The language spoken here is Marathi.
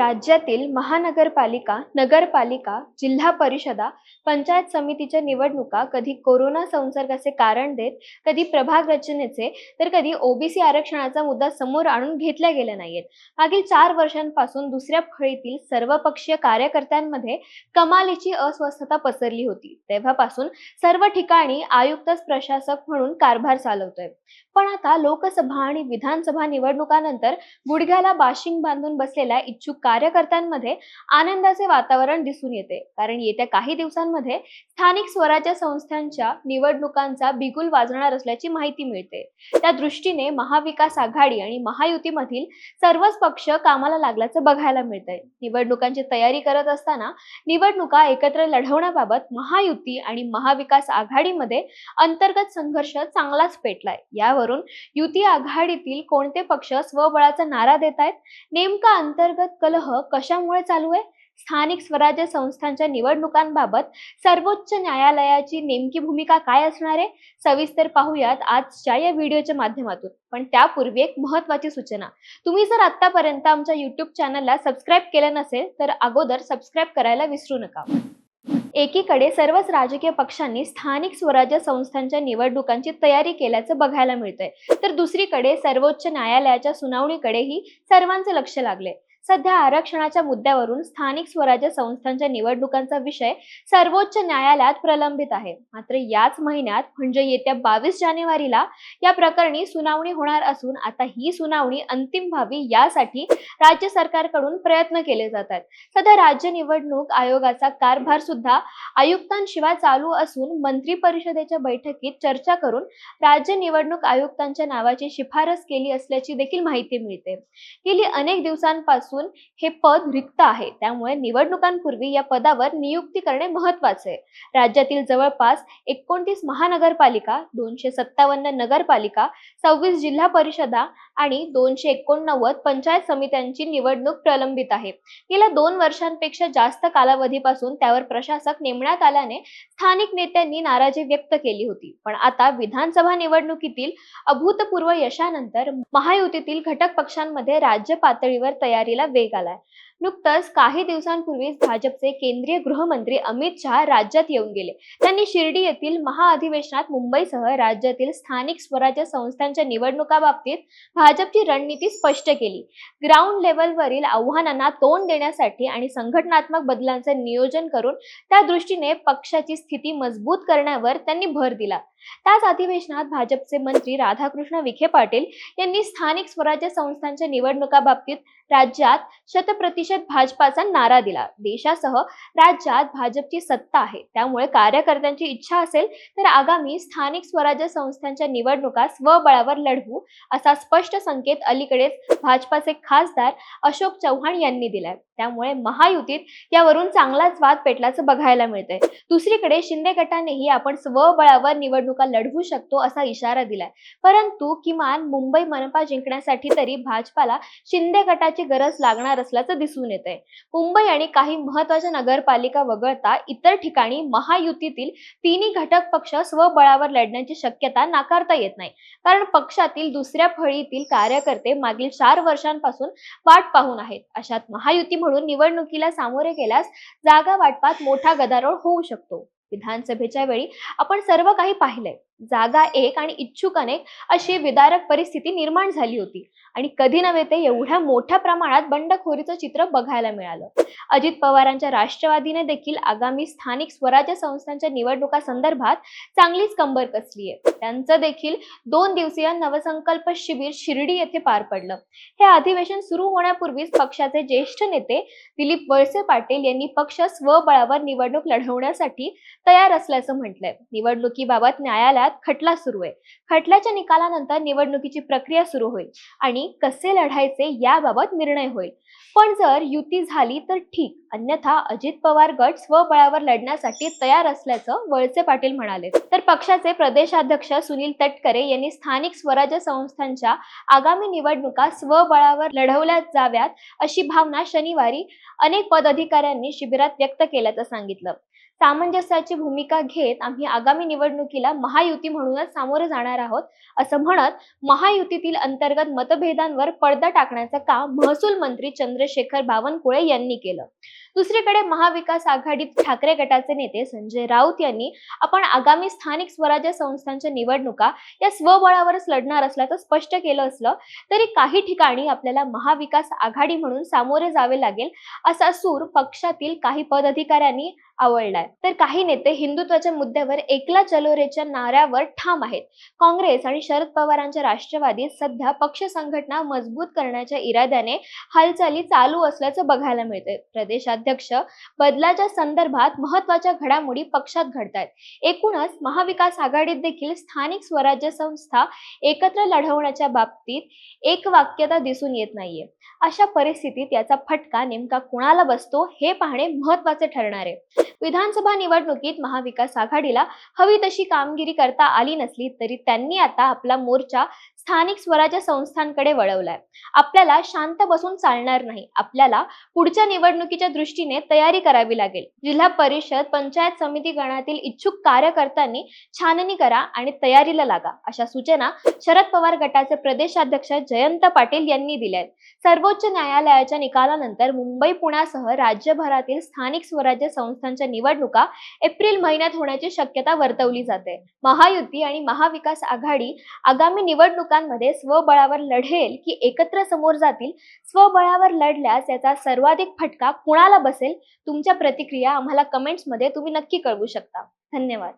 राज्यातील महानगरपालिका नगरपालिका जिल्हा परिषदा पंचायत समितीच्या निवडणुका कधी कोरोना संसर्गाचे कारण देत कधी प्रभाग रचनेचे तर कधी ओबीसी आरक्षणाचा मुद्दा समोर आणून घेतल्या गेल्या नाहीयेत. मागील चार वर्षांपासून दुसऱ्या फळीतील सर्वपक्षीय कार्यकर्त्यांमध्ये कमालीची अस्वस्थता पसरली होती. तेव्हापासून सर्व ठिकाणी आयुक्तच प्रशासक म्हणून कारभार चालवतोय. पण आता लोकसभा आणि विधानसभा निवडणुकानंतर गुडघ्याला बाशिंग बांधून बसलेल्या इच्छुक कार्यकर्त्यांमध्ये आनंदाचे वातावरण दिसून येते. कारण येत्या काही दिवसांमध्ये स्थानिक स्वराज्य संस्थांच्या निवडणुकांचा बिगुल वाजणार असल्याची माहिती मिळते. त्या दृष्टीने महाविकास आघाडी आणि महायुतीमधील सर्वच पक्ष कामाला लागल्याचं बघायला मिळतंय. निवडणुकांची तयारी करत असताना निवडणुका एकत्र लढवण्याबाबत महायुती आणि महाविकास आघाडीमध्ये अंतर्गत संघर्ष चांगलाच पेटलाय. यावरून युती आघाडीतील कोणते पक्ष स्वबळाचा नारा देत आहेत नेमका अंतर्गत कलह कशामुळे चालू आहे? स्थानिक स्वराज्य संस्थांच्या निवडणुकांबाबत सर्वोच्च न्यायालयाची नेमकी भूमिका काय असणार आहे? सविस्तर पाहूयात आजच्या या व्हिडिओच्या माध्यमातून. पण त्यापूर्वी एक महत्वाची सूचना. तुम्ही जर आतापर्यंत आमच्या युट्यूब चॅनलला सबस्क्राईब केलं नसेल तर अगोदर सबस्क्राईब करायला विसरू नका. एकीकडे सर्वच राजकीय पक्षांनी स्थानिक स्वराज्य संस्थांच्या निवडणुकांची तयारी केल्याचं बघायला मिळतंय. तर दुसरीकडे सर्वोच्च न्यायालयाच्या सुनावणीकडेही सर्वांचे लक्ष लागले सध्या आरक्षणाच्या मुद्द्यावरून स्थानिक स्वराज्य संस्थांच्या निवडणुकांचा विषय सर्वोच्च न्यायालयात प्रलंबित आहे. मात्र याच महिन्यात म्हणजे येत्या बावीस जानेवारीला या प्रकरणी सुनावणी होणार असून आता ही सुनावणी अंतिम व्हावी यासाठी राज्य सरकारकडून प्रयत्न केले जातात. सध्या राज्य निवडणूक आयोगाचा कारभार सुद्धा आयुक्तांशिवाय चालू असून मंत्री परिषदेच्या बैठकीत चर्चा करून राज्य निवडणूक आयुक्तांच्या नावाची शिफारस केली असल्याची देखील माहिती मिळते. गेली अनेक दिवसांपासून हे पद रिक्त आहे. त्यामुळे निवडणुकांपूर्वी या पदावर नियुक्ती करणे महत्त्वाचे आहे. राज्यातील जवळपास एकोणतीस महानगरपालिका दोनशे सत्तावन्न नगरपालिका सव्वीस जिल्हा परिषदा आणि दोनशे एकोणनव्वद पंचायत समित्यांची निवडणूक प्रलंबित आहे. गेल्या दोन वर्षांपेक्षा जास्त कालावधीपासून त्यावर प्रशासक नेमण्यात आल्याने स्थानिक नेत्यांनी नाराजी व्यक्त केली होती. पण आता विधानसभा निवडणुकीतील अभूतपूर्व यशानंतर महायुतीतील घटक पक्षांमध्ये राज्य पातळीवर तयारीला वेग आलाय. नुकतंच काही दिवसांपूर्वीच भाजपचे केंद्रीय गृहमंत्री अमित शहा राज्यात येऊन गेले. त्यांनी शिर्डी येथील महाअधिवेशनात मुंबईसह राज्यातील स्थानिक स्वराज्य संस्थांच्या निवडणुकाबाबतीत भाजपची रणनीती स्पष्ट केली. ग्राउंड लेवलवरील आव्हानांना तोंड देण्यासाठी आणि संघटनात्मक बदलांचे नियोजन करून त्या दृष्टीने पक्षाची स्थिती मजबूत करण्यावर त्यांनी भर दिला. त्याच अधिवेशनात भाजपचे मंत्री राधाकृष्ण विखे पाटील यांनी स्थानिक स्वराज्य संस्थांच्या निवडणुकाबाबतीत राज्यात शतप्रतिशत भाजपाचा नारा दिला. देशासह राज्यात भाजपची सत्ता आहे. त्यामुळे कार्यकर्त्यांची इच्छा असेल तर आगामी स्थानिक स्वराज्य संस्थांच्या निवडणुका स्वबळावर लढवू असा स्पष्ट संकेत अलीकडेच भाजपाचे खासदार अशोक चव्हाण यांनी दिलाय. त्यामुळे महायुतीत यावरून चांगलाच वाद पेटल्याचं बघायला मिळतंय. दुसरीकडे शिंदे गटानेही आपण स्वबळावर निवडणुका लढवू शकतो असा इशारा दिलाय. परंतु किमान मुंबई मनपा जिंकण्यासाठी तरी भाजपाला शिंदे गटाची गरज लागणार असल्याचं दिसून येत आहे मुंबई आणि काही महत्त्वाच्या नगरपालिका वगळता इतर ठिकाणी महायुतीतील तिन्ही घटक पक्ष स्वबळावर लढण्याची शक्यता नाकारता येत नाही. कारण पक्षातील दुसऱ्या फळीतील कार्यकर्ते मागील चार वर्षांपासून वाट पाहून आहेत. अशात महायुती म्हणून निवडणुकीला सामोरे गेल्यास जागा वाटपात मोठा गदारोळ होऊ शकतो. विधानसभेच्या वेळी आपण सर्व काही पाहिलंय. जागा एक आणि इच्छुक अनेक अशी विदारक परिस्थिती निर्माण झाली होती. आणि कधी नव्हे ते एवढ्या मोठ्या प्रमाणात बंडखोरीचं चित्र बघायला मिळालं. अजित पवारांच्या राष्ट्रवादीने देखील आगामी स्थानिक स्वराज्य संस्थांच्या निवडणुका संदर्भात चांगलीच कंबर कसली आहे. त्यांचं देखील दोन दिवसीय नवसंकल्प शिबिर शिर्डी येथे पार पडलं. हे अधिवेशन सुरू होण्यापूर्वीच पक्षाचे ज्येष्ठ नेते दिलीप वळसे पाटील यांनी पक्ष स्वबळावर निवडणूक लढवण्यासाठी तयार असल्याचं म्हटलंय. निवडणुकीबाबत न्यायालयात खटला सुरू आहे. खटल्याच्या निकालानंतर निवडणुकीची प्रक्रिया सुरू होईल आणि कसे लढायचे याबाबत निर्णय होईल. पण जर युती झाली तर ठीक. अन्यथा अजित पवार गट स्वबळावर लढण्यासाठी तयार असल्याचं वळसे पाटील म्हणाले. तर पक्षाचे प्रदेशाध्यक्ष सुनील तटकरे यांनी स्थानिक स्वराज्य संस्थांच्या आगामी निवडणुका स्वबळावर लढवल्या जाव्यात अशी भावना शनिवारी अनेक पदाधिकाऱ्यांनी शिबिरात व्यक्त केल्याचं सांगितलं. सामंजस्याची भूमिका घेत आम्ही आगामी निवडणुकीला महायुती म्हणूनच सामोरे जाणार आहोत असं म्हणत महायुतीतील अंतर्गत मतभेदांवर पडदा टाकण्याचं काम महसूल मंत्री चंद्रशेखर बावनकुळे यांनी केलं. दुसरीकडे महाविकास आघाडीत ठाकरे गटाचे नेते संजय राऊत यांनी आपण आगामी स्थानिक स्वराज्य संस्थांच्या निवडणुका या स्वबळावरच लढणार असल्याचं स्पष्ट केलं असलं तरी काही ठिकाणी आपल्याला महाविकास आघाडी म्हणून सामोरे जावे लागेल असा सूर पक्षातील काही पदाधिकाऱ्यांनी आवडलाय तर काही नेते हिंदुत्वाच्या मुद्द्यावर एकला चलोरेच्या नाऱ्यावर ठाम आहेत. काँग्रेस आणि शरद पवारांच्या राष्ट्रवादीत सध्या पक्ष संघटना मजबूत करण्याच्या इराद्याने हालचाली चालू असल्याचं बघायला मिळतंय. अध्यक्ष बदलाच्या संदर्भात महत्त्वाच्या घडामोडी पक्षात घडतायत. एकूणच महाविकास आघाडीत देखील स्थानिक स्वराज्य संस्था एकत्र लढवण्याच्या बाबतीत एक वाक्यता दिसून येत नाहीये. अशा परिस्थितीत याचा फटका नेमका कुणाला बसतो हे पाहणे महत्त्वाचे ठरणार आहे. विधानसभा निवडणुकीत महाविकास आघाडीला हवी तशी कामगिरी करता आली नसली तरी त्यांनी आता आपला मोर्चा स्थानिक स्वराज्य संस्थांकडे वळवलाय. आपल्याला शांत बसून चालणार नाही. आपल्याला पुढच्या निवडणुकीच्या दृष्टी दृष्टीने तयारी करावी लागेल. जिल्हा परिषद पंचायत समिती गणातील इच्छुक कार्यकर्त्यांनी छाननी करा आणि तयारीला लागा अशा सूचना शरद पवार गटाचे प्रदेशाध्यक्ष जयंत पाटील यांनी दिल्या सर्वोच्च न्यायालयाच्या निकालानंतर मुंबई पुण्यासह राज्यभरातील स्थानिक स्वराज्य संस्थांच्या निवडणुका एप्रिल महिन्यात होण्याची शक्यता वर्तवली जाते. महायुती आणि महाविकास आघाडी आगामी निवडणुकांमध्ये स्वबळावर लढेल की एकत्र समोर जातील? स्वबळावर लढल्यास याचा सर्वाधिक फटका कुणाला बसेल तुमच्या प्रतिक्रिया आम्हाला कमेंट्समध्ये तुम्ही नक्की कळवू शकता. धन्यवाद.